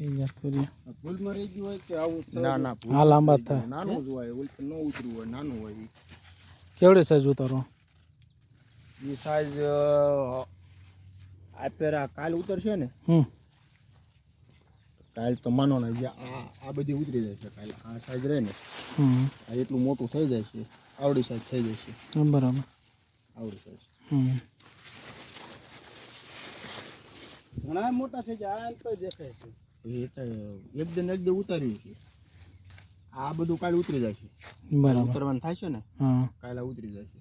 એ યાદ કરીએ. ભૂલમાં રહી ગયું હોય કે આવું ના ના હા લાંબા થાય. નાનું જ હોય ઉલટું ન ઉતરું હોય નાનું હોય. કેવડે સાઈઝ ઉતારો? એ સાઈઝ આ પેરા કાલ ઉતરશે ને હમ. કાલ તો માનો ને જે આ આ બધી ઉતરી જાય છે કાલ. આ સાઈઝ રહે ને હમ. આ એટલું મોટું થઈ જાય છે. આવડી સાઈઝ થઈ જાય છે. બરાબર. આવડી સાઈઝ હમ. ઘણા મોટા થઈ જાય તો દેખાય છે. એ તો એકદમ એકદમ ઉતાર્યું છે. આ બધું કાલે ઉતરી જાય છે બરાબર ઉતરવાનું થાય છે ને હા. કાલે ઉતરી જાય છે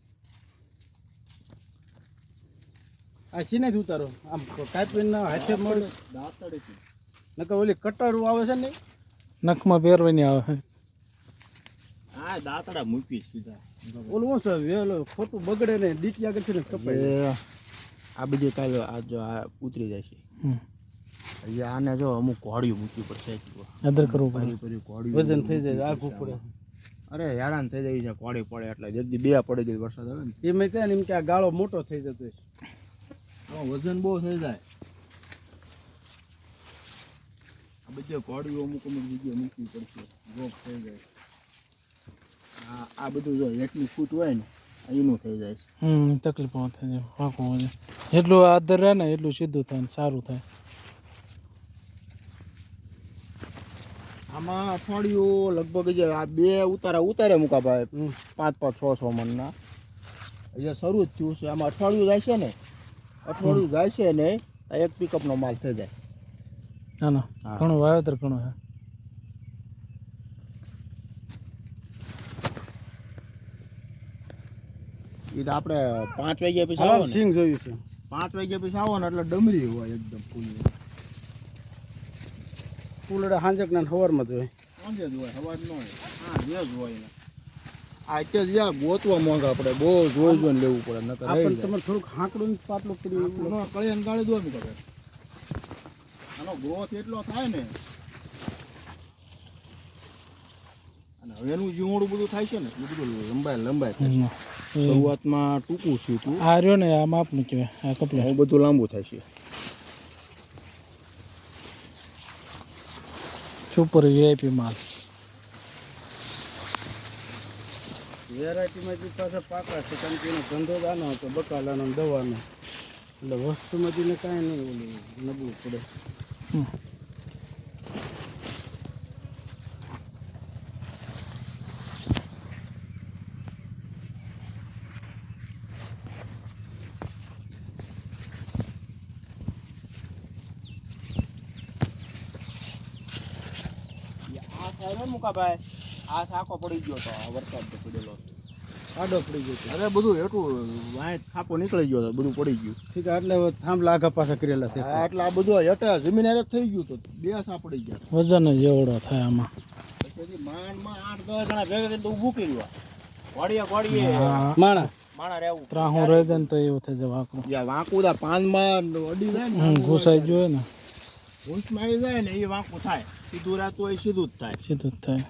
આ સીને જ ઉતારો. આમ કાપીને હાથે મળે દાંતડેથી નકર ઓલી કટરું આવે છે ને નખમાં પહેરવાની આવે આ દાંતડા મૂકી સીધા. ઓલું શું વેલો ખોટું બગડે ને ડીટી આગળ છે ને કપાય. આ બધી કાલે આ જો આ ઉતરી જાય છે આને જો અમુક કોળિયું મૂકવી પડશે અદર કરવું પડે. પરી કોળિયું વજન થઈ જાય આ પડે. અરે હેરાન થઈ જાય છે ઘોડી પડે એટલે જલ્દી બે પડે જાય વરસાદ આવે ને. એમ ત્યાં ને એમ કે આ ગાળો મોટો થઈ જતો. વજન બહુ થઈ જાય. આ બધી ઘોડીઓ અમુક અમુક જગ્યાએ મૂકવી પડશે. રોગ થઈ જાય. આ આ બધું જો એટલી ફૂટ હોય ને એનું થઈ જાય છે. હમ તકલીફો થાય છે પાકું છે જેટલું આદર રહે ને એટલું સીધું થાય ને સારું થાય. આમાં અઠવાડિયું લગભગ જે આ બે ઉતારા ઉતારે મૂકા ભાઈ. પાંચ પાંચ છ છ મનના અહીંયા શરૂ જ થયું છે. આમાં અઠવાડિયું જાય છે ને? અઠવાડિયું જાય છે ને આ એક પિકઅપનો માલ થઈ જાય. ના ના. ઘણું વાવેતર ઘણું છે. એ તો આપણે પાંચ વાગ્યા પછી આવો સિંગ જોયું છે. પાંચ વાગ્યા પછી આવો ને એટલે ડમરી હોય એકદમ ફૂલની ફૂલડા હાંજક ના હવારમાં જ હોય. સાંજે જ હોય સવાર ન હોય. હા જે જ હોય ને આ અત્યારે જ્યાં ગોતવા માંગે આપણે બહુ જોઈ જોઈને લેવું પડે નકર આ રહી પણ જાય. તમારે થોડુંક હાંકડું પાટલું કર્યું આનો ને ગાળી દો ને તમે આનો ગ્રોથ એટલો થાય ને. અને હવે એનું જીવોડું બધું થાય છે ને એ બધું લંબાઈ લંબાઈ થાય છે. શરૂઆતમાં ટૂંકું થયું હતું. આ રહ્યો ને આ માપ કહેવાય આ કપલે. હવે બધું લાંબુ થાય છે. સુપર વીઆઈપી માલ. વેરાયટીમાં જે પાછા પાકા છે કારણ કે એનો ધંધો જ આનો હતો બકાલાનો ને દવાનો. એટલે વસ્તુમાંથી ને કાંઈ નહીં ઓલું નબળું પડે. હમ. આ થાય ને મુકાભાઈ આ સાકો પડી ગયો તો આ વરસાદ પડેલો આડો પડી ગયો અરે બધું એટલું વાંચ ખાપો નીકળી ગયો તો બધું પડી ગયું. ઠીક છે, એટલે થાંભ થાંભલા આગા પાછા કરેલા છે. એટલે આ બધું હેઠે જમીન હેઠે થઈ ગયું તો બે સા પડી ગયા. વજન જ એવડો થાય આમાં. પછી માંડમાં આઠ દસ જણા ભેગા થઈને ઊભું કર્યું વાડીએ વાડીએ. માણા? માણા રહેવું. ત્રાહું રહી જાય ને તો એવું થઈ જાય વાકરું વાંકું દા પાનમાં અડી જાય ને. ઘૂસાઈ ગયું ને. ઊંચમાં આવી જાય ને એ વાંકું થાય. સીધું રાતું હોય એ સીધું જ થાય. સીધું જ થાય.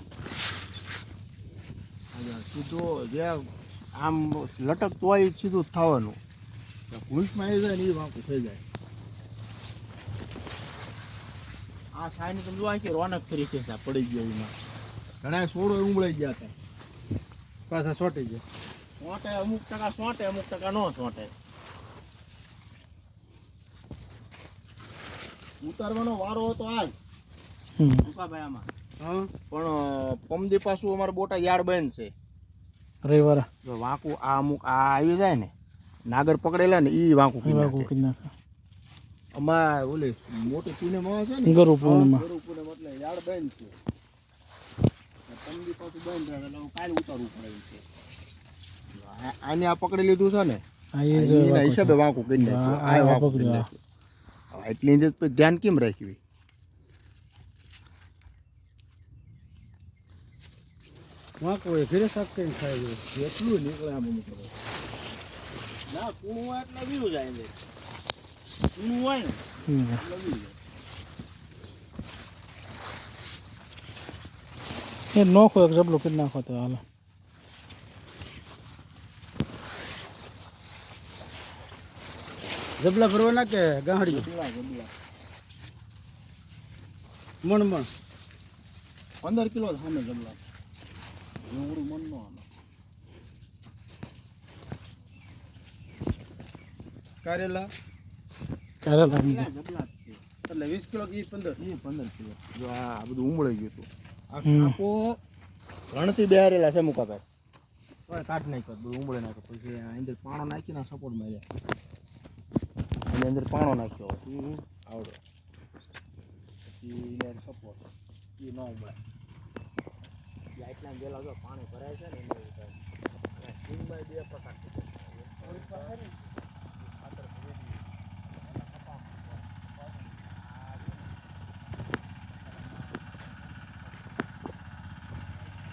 સીધું જે આમ લટકતું હોય સીધું જ થવાનું. ઘૂંસમાં આવી જાય ને એ વાંકું થઈ જાય. આ સાઈન તમે જોવા કે રોનક તરીકે છે પડી ગયો એમાં. ઘણા સોડો ઉંગળાઈ ગયા હતા. પાછા સોટી ગયા. સોંટે અમુક ટકા સોંટે અમુક ટકા ન સોંટે. ઉતારવાનો વારો હતો આજ. રૂપાભાઈ આમાં. હા? પણ પમદી પાછું અમારે બોટા યાર્ડ બંધ છે. રવિવારે. જો વાંકું આ અમુક આ આવી જાય ને નાગર પકડેલા ને ઈ વાંકું વાકું. કરી નાખે. અમારે ઓલી મોટી પૂનમ આવે છે ને ગરુ પૂનમ એટલે યાર્ડ બંધ છે. પમદી પાછું બંધ રહે એટલે કાલે ઉતારવું પડે છે. આને આ પકડી લીધું છે ને આ એ જ એના હિસાબે. વાંકું કરી નાખ્યું. આ વાંકું કરી નાખ્યું. એટલી અંદર પછી ધ્યાન કેમ રાખ્યું વાંકો એ ઘરે શાક કરીને ખાઈ જાય એટલું નીકળે આમ અમુક ના કૂણું હોય એટલે વીરું જાય. કૂણું હોય ને એટલે વીરું એ નોખો એક જબલું કરી નાખો તો હાલે. જબલા ભરવાના કે ગાહડી. મણ મણ. પંદર કિલો સામે જબલા. એવડું મન નો આમાં કારેલા. કારેલા. એટલે વીસ કિલો કે પંદર? એ પંદર કિલો. જો આ બધું ઉમળી ગયું હતું. આ કાપો ગણતી બેહારેલા છે મુકાભાઈ. કાઢ નાખ્યો બધું ઉમળે નાખ્યો. પછી અંદર પાણો નાખીને સપોર્ટ માર્યા. એની અંદર પાણો નાખ્યો આવડો. પછી સપોર્ટ એ ન ઉમળે ગેલા જો પાણી ભરાય છે ને અને બે પ્રકાર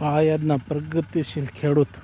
આ યાદના પ્રગતિશીલ ખેડૂત.